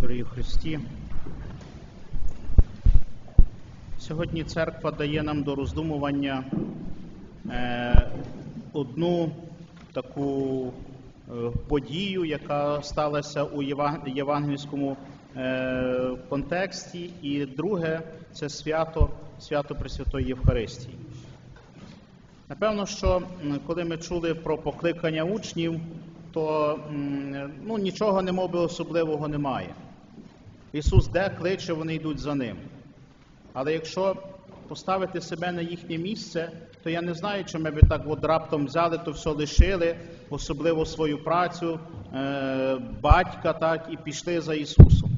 дорогі Христі. Сьогодні церква дає нам до роздумування е, одну таку е, подію, яка сталася у євангельському е, контексті, і друге це свято, свято Пресвятої Євхаристії. Напевно, що коли ми чули про покликання учнів, то ну, нічого немов би особливого немає. Ісус де кличе, вони йдуть за ним. Але якщо поставити себе на їхнє місце, то я не знаю, чи ми би так от раптом взяли, то все лишили, особливо свою працю, е, батька, так, і пішли за Ісусом.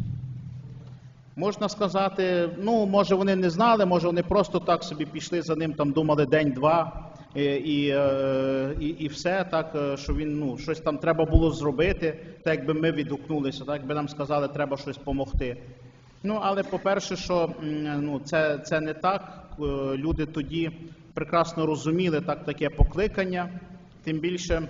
Можна сказати, ну, може вони не знали, може вони просто так собі пішли за ним, там думали день-два, і, і, е, і, і все, так, е, що він ну, щось там треба було зробити, так якби ми відгукнулися, так якби нам сказали, треба щось допомогти. Ну, але по-перше, що ну, це, це не так. Е, Люди тоді прекрасно розуміли так, таке покликання, тим більше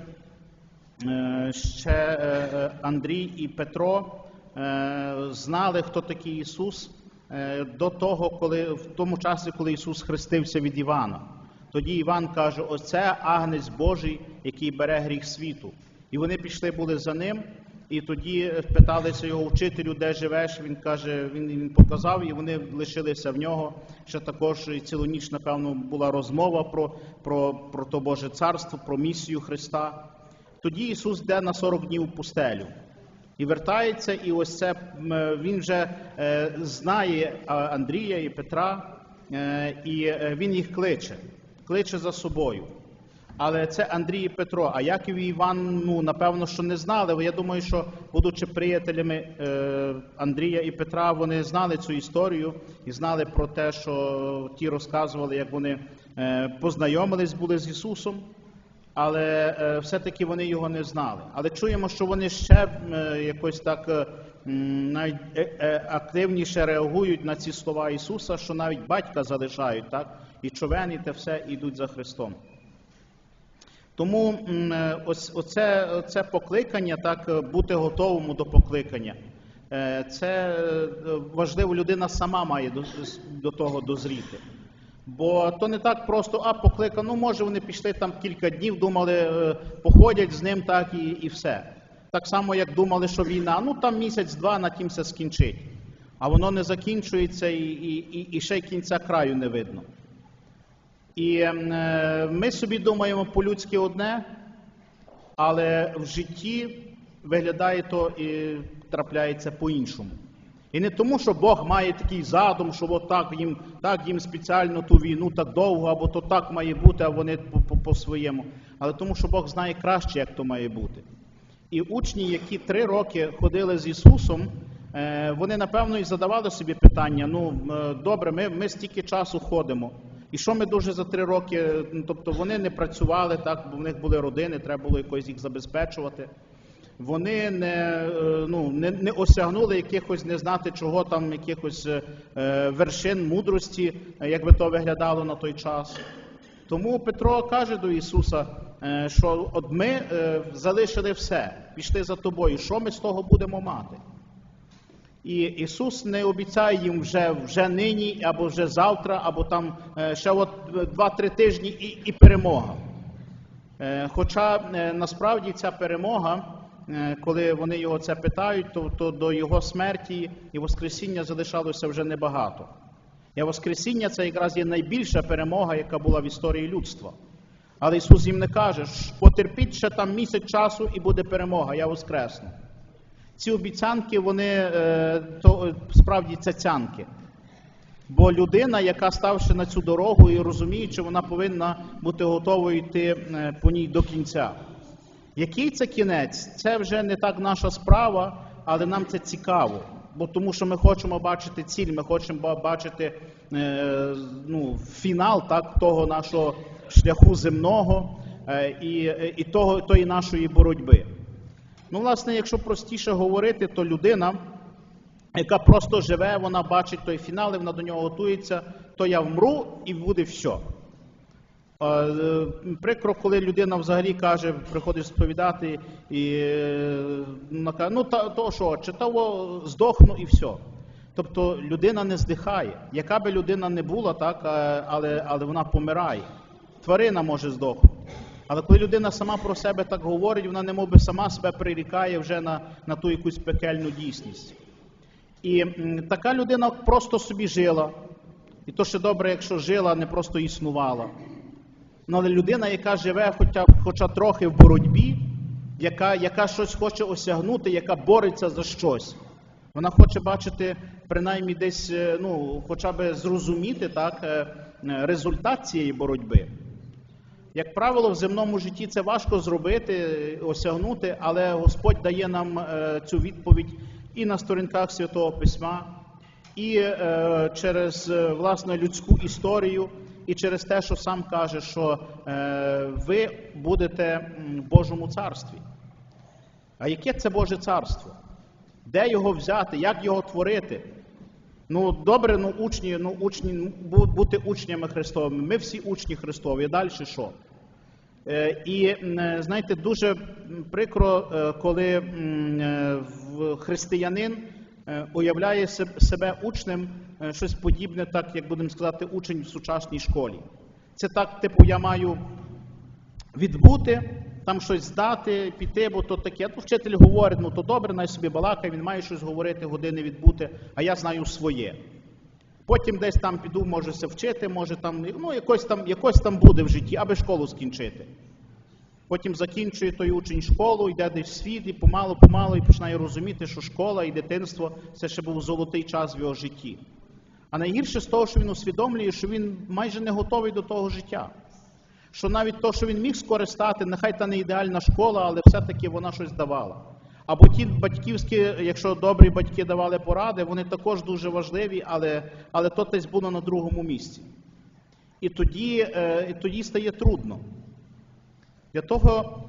Е, ще е, е, Андрій і Петро е, знали, хто такий Ісус е, до того, коли в тому часі, коли Ісус хрестився від Івана. Тоді Іван каже: Оце агнець Божий, який бере гріх світу. І вони пішли були за ним. І тоді питалися його вчителю, де живеш. Він каже, він, він показав, і вони лишилися в нього. Ще також і цілу ніч, напевно, була розмова про, про, про то Боже царство, про місію Христа. Тоді Ісус йде на 40 днів у пустелю і вертається, і ось це він вже е, знає Андрія і Петра, е, і е, він їх кличе, кличе за собою. Але це Андрій і Петро. А Яків і Іван, ну напевно, що не знали. Бо Я думаю, що, будучи приятелями е, Андрія і Петра, вони знали цю історію і знали про те, що ті розказували, як вони е, познайомились були з Ісусом але е, все-таки вони його не знали. Але чуємо, що вони ще е, якось так е, навіть е, е, активніше реагують на ці слова Ісуса, що навіть батька залишають, так? І човен, те все йдуть за Христом. Тому е, ось оце, оце покликання, так, е, бути готовому до покликання. Е, Це важливо, людина сама має до, до того дозріти. Бо то не так просто, а покликав, ну може вони пішли там кілька днів, думали, походять з ним так і, і все. Так само, як думали, що війна, ну там місяць-два на тім все скінчить. А воно не закінчується і, і, і ще й кінця краю не видно. І е, ми собі думаємо по-людськи одне, але в житті виглядає то і трапляється по-іншому. І не тому, що Бог має такий задум, що от так їм, так їм спеціально ту війну так довго, або то так має бути, а вони по- по- по-своєму. Але тому, що Бог знає краще, як то має бути. І учні, які три роки ходили з Ісусом, е, вони напевно і задавали собі питання: ну е, добре, ми, ми стільки часу ходимо. І що ми дуже за три роки? Ну, Тобто вони не працювали так, бо в них були родини, треба було якось їх забезпечувати. Вони не, е, ну, не, не осягнули якихось не знати чого там, якихось е, вершин мудрості, е, як би то виглядало на той час. Тому Петро каже до Ісуса, е, що от ми е, залишили все, пішли за тобою. Що ми з того будемо мати? І Ісус не обіцяє їм вже, вже нині, або вже завтра, або там е, ще от два-три тижні і, і перемога. Е, Хоча е, насправді ця перемога, е, коли вони його це питають, то, то до його смерті і Воскресіння залишалося вже небагато. І Воскресіння це якраз є найбільша перемога, яка була в історії людства. Але Ісус їм не каже, «Ш, потерпіть ще там місяць часу і буде перемога, я воскресну. Ці обіцянки, вони е, то, справді цяцянки. Бо людина, яка ставши на цю дорогу і розуміючи, вона повинна бути готовою йти е, по ній до кінця. Який це кінець? Це вже не так наша справа, але нам це цікаво. Бо тому що ми хочемо бачити ціль, ми хочемо бачити е, ну, фінал так, того нашого шляху земного е, і, і того, тої нашої боротьби. Ну, власне, якщо простіше говорити, то людина, яка просто живе, вона бачить той фінал, і вона до нього готується, то я вмру і буде все. Прикро, коли людина взагалі каже, приходить сповідати і е, ну то що, чи того здохну і все. Тобто людина не здихає. Яка би людина не була, так, е, але, але вона помирає. Тварина може здохнути. Але коли людина сама про себе так говорить, вона не би сама себе прирікає вже на, на ту якусь пекельну дійсність. І така людина просто собі жила. І то ще добре, якщо жила, не просто існувала. Ну, але людина, яка живе хоча, хоча трохи в боротьбі, яка, яка щось хоче осягнути, яка бореться за щось, вона хоче бачити принаймні десь, е, ну, хоча б зрозуміти так, е, е, результат цієї боротьби. Як правило, в земному житті це важко зробити, осягнути, але Господь дає нам е, цю відповідь і на сторінках Святого Письма, і е, через е, власне людську історію, і через те, що сам каже, що ви будете в Божому царстві. А яке це Боже царство? Де його взяти, як його творити? Ну, добре, ну учні, ну учні, ну, бути учнями Христовими. Ми всі учні Христові. Далі що? Е, І е, знаєте, дуже прикро, е, коли християнин уявляє себе учнем, щось подібне, так як будемо сказати, учень в сучасній школі. Це так, типу, я маю відбути, там щось здати, піти, бо то таке. То вчитель говорить, ну то добре, най собі балакає, він має щось говорити, години відбути, а я знаю своє. Потім десь там піду, може се вчити, може там, ну якось там, якось там буде в житті, аби школу скінчити. Потім закінчує той учень школу, йде десь в світ і помалу, помалу і починає розуміти, що школа і дитинство це ще був золотий час в його житті. А найгірше з того, що він усвідомлює, що він майже не готовий до того життя. Що навіть то, що він міг скористати, нехай та не ідеальна школа, але все-таки вона щось давала. Або ті батьківські, якщо добрі батьки давали поради, вони також дуже важливі, але, але то десь було на другому місці. І тоді, е, і тоді стає трудно. Для того,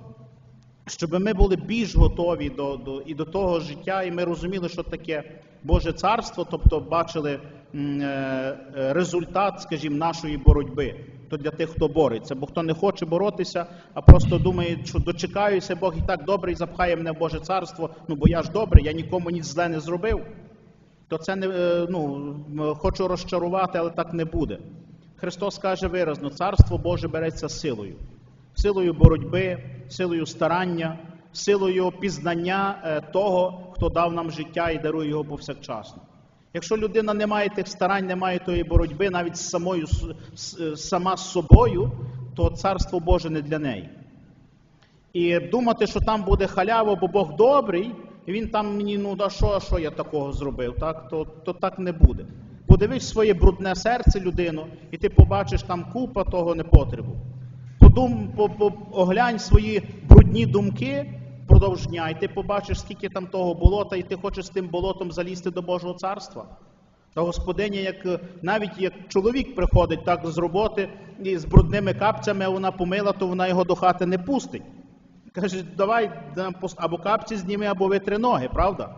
щоб ми були більш готові до, до, і до того життя, і ми розуміли, що таке Боже царство, тобто бачили е, е, результат, скажімо, нашої боротьби. То для тих, хто бореться. Бо хто не хоче боротися, а просто думає, що дочекаюся, Бог і так добрий, запхає мене в Боже царство, ну бо я ж добрий, я нікому ніч зле не зробив. То це не е, ну, хочу розчарувати, але так не буде. Христос каже виразно: царство Боже береться силою силою боротьби, силою старання, силою пізнання е, того, хто дав нам життя і дарує його повсякчасно. Якщо людина не має тих старань, не має тої боротьби, навіть з самою сама з собою, то царство Боже не для неї. І думати, що там буде халява, бо Бог добрий, і він там мені, ну да що, що я такого зробив, так? То, то так не буде. Подивись своє брудне серце людину, і ти побачиш там купа того непотребу. Подум, по, по, оглянь свої брудні думки впродовж дня, і ти побачиш, скільки там того болота, і ти хочеш з тим болотом залізти до Божого царства. Та господиня, як е, навіть як чоловік приходить так з роботи і з брудними капцями, а вона помила, то вона його до хати не пустить. Каже, давай або капці зніми, або витри ноги, правда?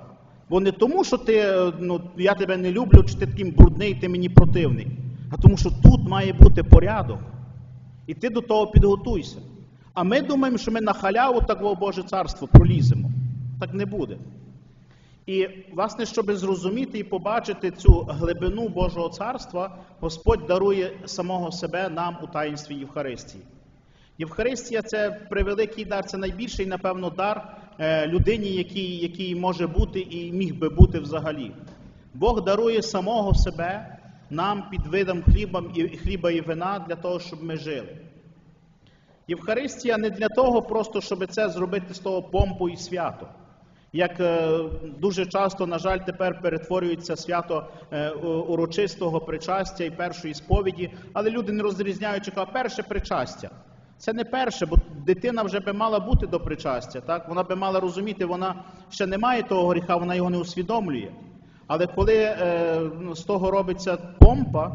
Бо не тому, що ти, е, ну, я тебе не люблю, чи ти такий брудний, ти мені противний, а тому, що тут має бути порядок. І ти до того підготуйся. А ми думаємо, що ми на халяву так в Боже царство проліземо. Так не буде. І, власне, щоб зрозуміти і побачити цю глибину Божого царства, Господь дарує самого себе нам у таїнстві Євхаристії. Євхаристія це превеликий дар, це найбільший, напевно, дар е, людині, який, який може бути і міг би бути взагалі. Бог дарує самого себе нам під видом хліба і, вина для того, щоб ми жили. Євхаристія не для того, просто щоб це зробити з того помпу і свято. Як е, дуже часто, на жаль, тепер перетворюється свято е, урочистого причастя і першої сповіді, але люди не розрізняють, яка перше причастя. Це не перше, бо дитина вже би мала бути до причастя. Так? Вона би мала розуміти, вона ще не має того гріха, вона його не усвідомлює. Але коли е, з того робиться помпа,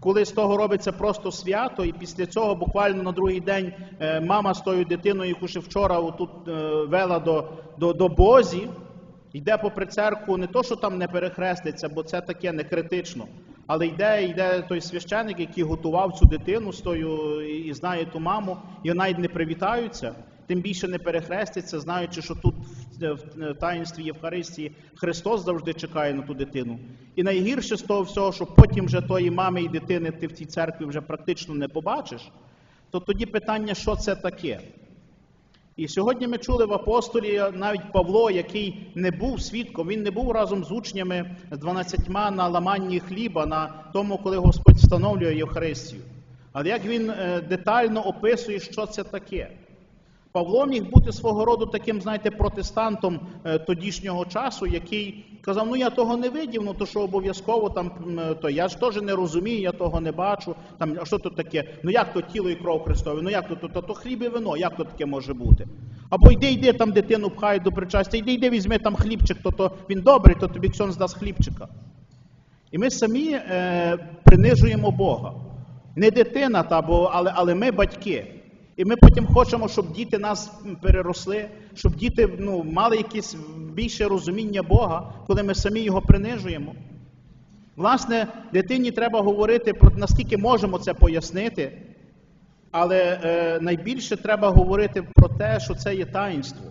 коли з того робиться просто свято, і після цього буквально на другий день е, мама з тою дитиною, яку ще вчора отут е, вела до, до, до Бозі, йде попри церкву, не то, що там не перехреститься, бо це таке не критично. Але йде, йде той священик, який готував цю дитину з тою і, знає ту маму, і навіть не привітаються, тим більше не перехрестяться, знаючи, що тут в, в, в таїнстві Євхаристії Христос завжди чекає на ту дитину. І найгірше з того всього, що потім вже тої мами і дитини ти в тій церкві вже практично не побачиш, то тоді питання, що це таке? І сьогодні ми чули в апостолі навіть Павло, який не був свідком, він не був разом з учнями з 12 на ламанні хліба, на тому, коли Господь встановлює Євхаристію. Але як він е, детально описує, що це таке. Павло міг бути свого роду таким, знаєте, протестантом е, тодішнього часу, який казав: ну я того не видів, ну то що обов'язково там, то я ж теж не розумію, я того не бачу. Там, а що тут таке? Ну як то тіло і кров Христові? Ну як то, то, то, то хліб і вино, як то таке може бути? Або йди, йди там дитину пхають до причастя, йди, йди, візьми там хлібчик, то, то він добрий, то тобі ксьон здасть хлібчика. І ми самі е, принижуємо Бога. Не дитина, та, бо, але, але ми батьки. І ми потім хочемо, щоб діти нас переросли, щоб діти ну, мали якесь більше розуміння Бога, коли ми самі його принижуємо. Власне, дитині треба говорити про наскільки можемо це пояснити, але е, найбільше треба говорити про те, що це є таїнство.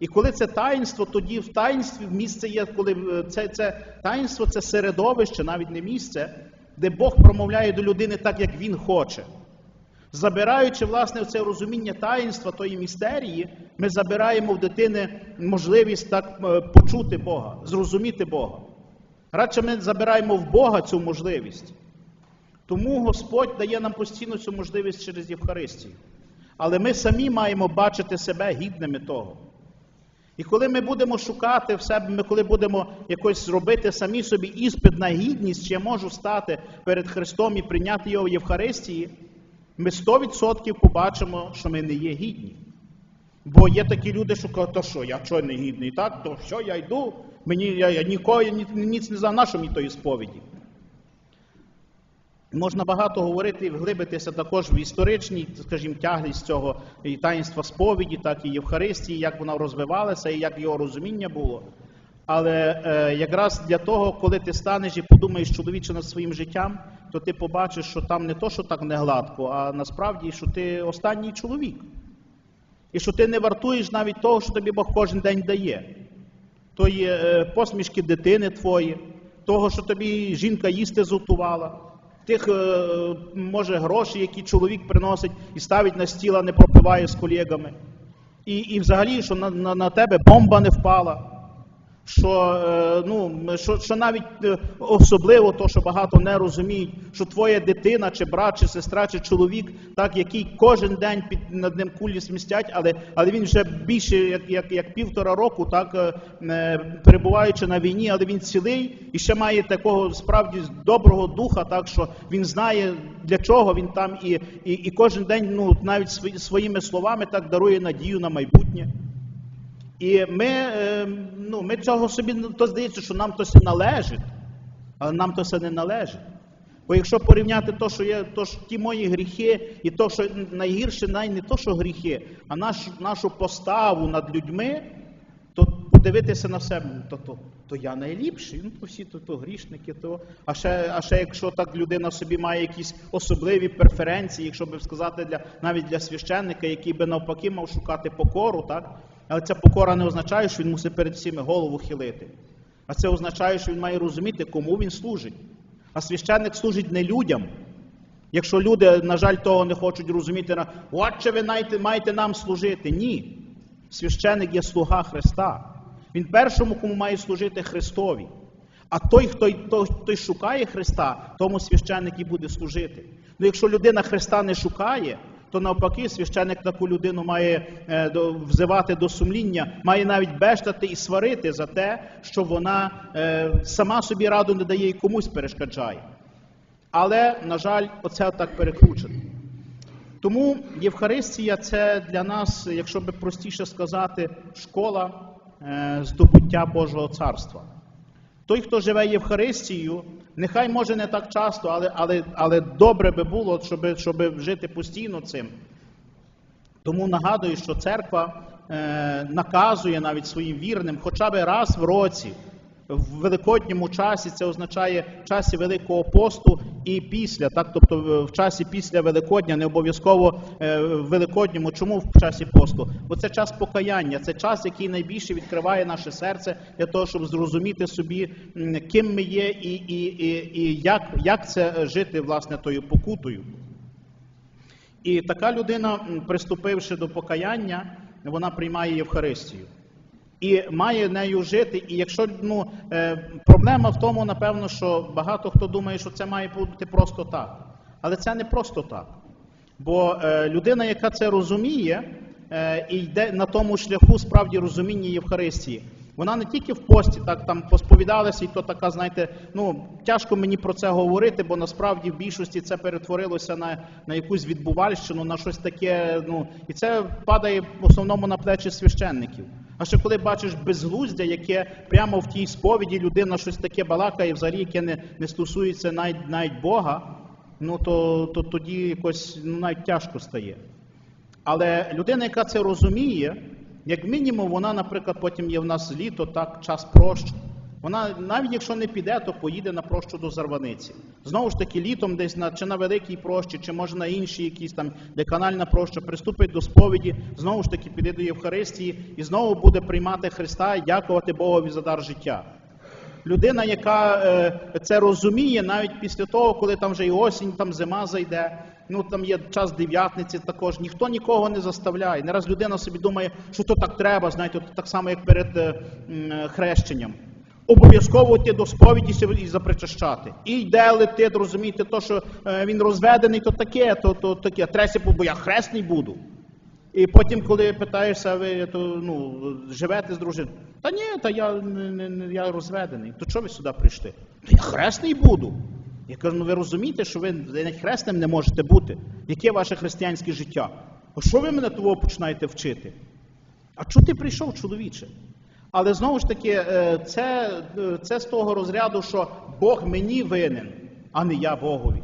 І коли це таїнство, тоді в таїнстві місце є, коли е, це, це таїнство це середовище, навіть не місце, де Бог промовляє до людини так, як Він хоче. Забираючи власне це розуміння таїнства тої містерії, ми забираємо в дитини можливість так е, почути Бога, зрозуміти Бога. Радше ми забираємо в Бога цю можливість. Тому Господь дає нам постійно цю можливість через Євхаристію. Але ми самі маємо бачити себе гідними того. І коли ми будемо шукати в себе, ми коли будемо якось робити самі собі іспит на гідність, чи я можу стати перед Христом і прийняти його в Євхаристії, ми 100% побачимо, що ми не є гідні. Бо є такі люди, що кажуть, то що, я чого не гідний, так? То що я йду? Мені я, я нікого я ні, ніц не знаю, на що мені тої сповіді. Можна багато говорити і вглибитися також в історичній, скажімо, тяглість цього і таїнства сповіді, так і Євхаристії, як вона розвивалася і як його розуміння було. Але е, якраз для того, коли ти станеш і подумаєш чоловіче над своїм життям, то ти побачиш, що там не то, що так не гладко, а насправді, що ти останній чоловік. І що ти не вартуєш навіть того, що тобі Бог кожен день дає. Тої е, посмішки дитини твої, того, що тобі жінка їсти зготувала, тих, е, може, грошей, які чоловік приносить і ставить на стіл, а не пропиває з колегами. І, і взагалі, що на, на, на тебе бомба не впала. Що, е, ну, що, що навіть е, особливо то, що багато не розуміють, що твоя дитина, чи брат, чи сестра, чи чоловік, так, який кожен день під над ним кулі смістять, але, але він вже більше як, як, як півтора року, так, е, перебуваючи на війні, але він цілий і ще має такого справді доброго духа, так що він знає для чого він там, і, і, і кожен день ну, навіть своїми словами так дарує надію на майбутнє. І ми, е, ну, ми цього собі то здається, що нам то все належить, але нам то все не належить. Бо якщо порівняти то, що є, то ж ті мої гріхи, і то, що найгірше, най не то, що гріхи, а наш, нашу поставу над людьми, то подивитися на себе, ну, то, то, то я найліпший, ну то всі то, то грішники, то. А ще, а ще якщо так людина собі має якісь особливі преференції, якщо би сказати для навіть для священника, який би навпаки мав шукати покору, так? Але ця покора не означає, що він мусить перед всіми голову хилити. А це означає, що він має розуміти, кому він служить. А священник служить не людям. Якщо люди, на жаль, того не хочуть розуміти, отче ви маєте, нам служити. Ні. Священник є слуга Христа. Він першому, кому має служити Христові. А той, хто той, той шукає Христа, тому священник і буде служити. Ну якщо людина Христа не шукає, то навпаки священник таку людину має е, взивати до сумління, має навіть бештати і сварити за те, що вона е, сама собі раду не дає і комусь перешкоджає. Але, на жаль, оце так перекручено. Тому Євхаристія це для нас, якщо би простіше сказати, школа е, здобуття Божого царства. Той, хто живе Євхаристією, нехай може не так часто, але, але, але добре би було, щоб, щоб жити постійно цим. Тому нагадую, що церква е, наказує навіть своїм вірним хоча б раз в році в великодньому часі, це означає в часі Великого посту і після, так, тобто в- в часі після Великодня, не обов'язково е, в Великодньому. Чому в часі посту? Бо це час покаяння, це час, який найбільше відкриває наше серце для того, щоб зрозуміти собі, ким ми є і, і, і, і як, як це е, жити власне тою покутою. І така людина, приступивши до покаяння, вона приймає Євхаристію. І має нею жити. І якщо ну, е, проблема в тому, напевно, що багато хто думає, що це має бути просто так. Але це не просто так. Бо е, людина, яка це розуміє, е, і йде на тому шляху справді розуміння Євхаристії, вона не тільки в пості так там посповідалася, і то така, знаєте, ну тяжко мені про це говорити, бо насправді в більшості це перетворилося на, на якусь відбувальщину, на щось таке. Ну і це падає в основному на плечі священників. А ще коли бачиш безглуздя, яке прямо в тій сповіді людина щось таке балакає, взагалі, яке не, не стосується навіть, навіть Бога, ну то, то тоді якось ну, навіть тяжко стає. Але людина, яка це розуміє, як мінімум, вона, наприклад, потім є в нас літо, так, час прощ. Вона, навіть якщо не піде, то поїде на прощу до Зарваниці. Знову ж таки, літом десь на чи на великій прощі, чи може на іншій якісь там, де канальна проща, приступить до сповіді, знову ж таки піде до Євхаристії і знову буде приймати Христа і дякувати Богові за дар життя. Людина, яка е, це розуміє, навіть після того, коли там вже і осінь, там зима зайде, ну там є час дев'ятниці також, ніхто нікого не заставляє. Не раз людина собі думає, що то так треба, знаєте, так само, як перед е, е, хрещенням. Обов'язково йти до сповіді і запричащати. І йде летить, розумієте, то, що е, він розведений, то таке, то, то таке. Треся, бо я хресний буду. І потім, коли питаєшся, ви то, ну, живете з дружиною, та ні, та я, не, не, я розведений. То чого ви сюди прийшли? То я хресний буду. Я кажу, ну ви розумієте, що ви навіть хресним не можете бути. Яке ваше християнське життя? А що ви мене того починаєте вчити? А чого ти прийшов, чоловіче? Але знову ж таки, е, це, е, це з того розряду, що Бог мені винен, а не я Богові.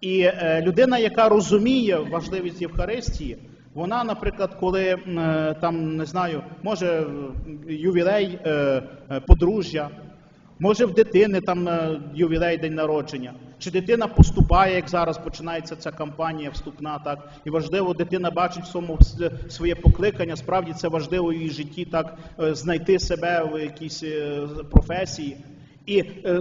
І е, людина, яка розуміє важливість Євхаристії, вона, наприклад, коли там не знаю, може ювілей подружжя, може в дитини там ювілей день народження, чи дитина поступає, як зараз починається ця кампанія вступна, так і важливо, дитина бачить в своєму своє покликання. Справді це важливо в її житті, так е, знайти себе в якійсь е, професії. І е,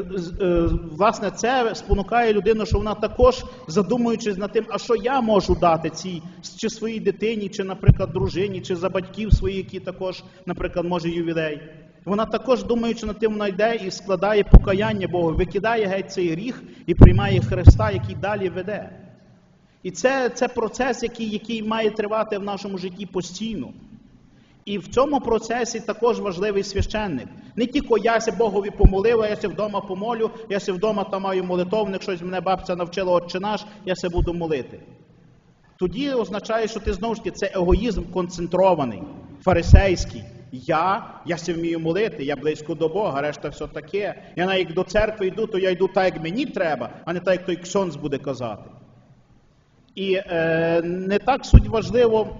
власне це спонукає людину, що вона також задумуючись над тим, а що я можу дати цій чи своїй дитині, чи, наприклад, дружині, чи за батьків своїх, які також, наприклад, може ювілей. Вона також, думаючи над тим, вона йде і складає покаяння Богу, викидає геть цей гріх і приймає Христа, який далі веде. І це, це процес, який, який має тривати в нашому житті постійно. І в цьому процесі також важливий священник. Не тільки я ся Богові помолив, а я ся вдома помолю, я ся вдома там маю молитовник, щось мене бабця навчила отче наш, я ся буду молити. Тоді означає, що ти знову ж таки це егоїзм концентрований, фарисейський. Я, я ся вмію молити, я близько до Бога, решта все таке. Я навіть до церкви йду, то я йду так, як мені треба, а не так, як той ксьонз буде казати. І е, не так суть важливо,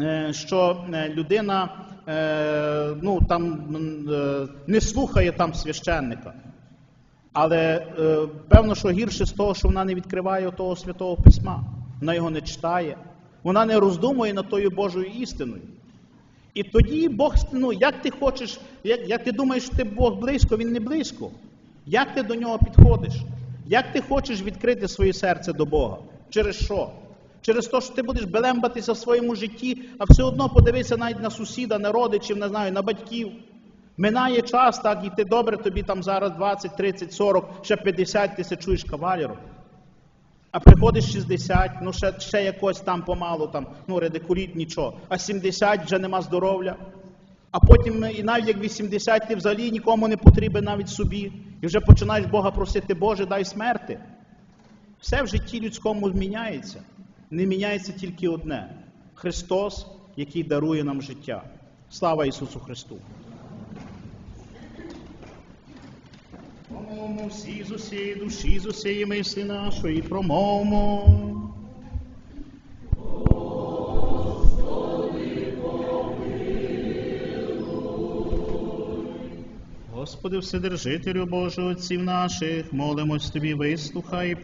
е, що е, людина е, ну, там, е, не слухає там священника. Але е, певно, що гірше з того, що вона не відкриває того святого письма, вона його не читає, вона не роздумує над тою Божою істиною. І тоді Бог, ну, як ти хочеш, як, як ти думаєш, що ти Бог близько, він не близько. Як ти до нього підходиш? Як ти хочеш відкрити своє серце до Бога? Через що? Через те, що ти будеш белембатися в своєму житті, а все одно подивися навіть на сусіда, на родичів, не знаю, на батьків. Минає час, так, і ти добре, тобі там зараз 20, 30, 40, ще 50 ти се чуєш кавалером. А приходиш 60, ну ще, ще якось там помалу, там, ну редикуліт, нічого. А 70 вже нема здоров'я. А потім і навіть як 80 ти взагалі нікому не потрібен навіть собі. І вже починаєш Бога просити, Боже, дай смерти. Все в житті людському зміняється. Не міняється тільки одне Христос, який дарує нам життя. Слава Ісусу Христу! Промовмо всі з усієї душі, з усієї мисли нашої, промовмо. Господи, Вседержителю Боже, отців наших, молимось Тобі, вислухай і помилуй.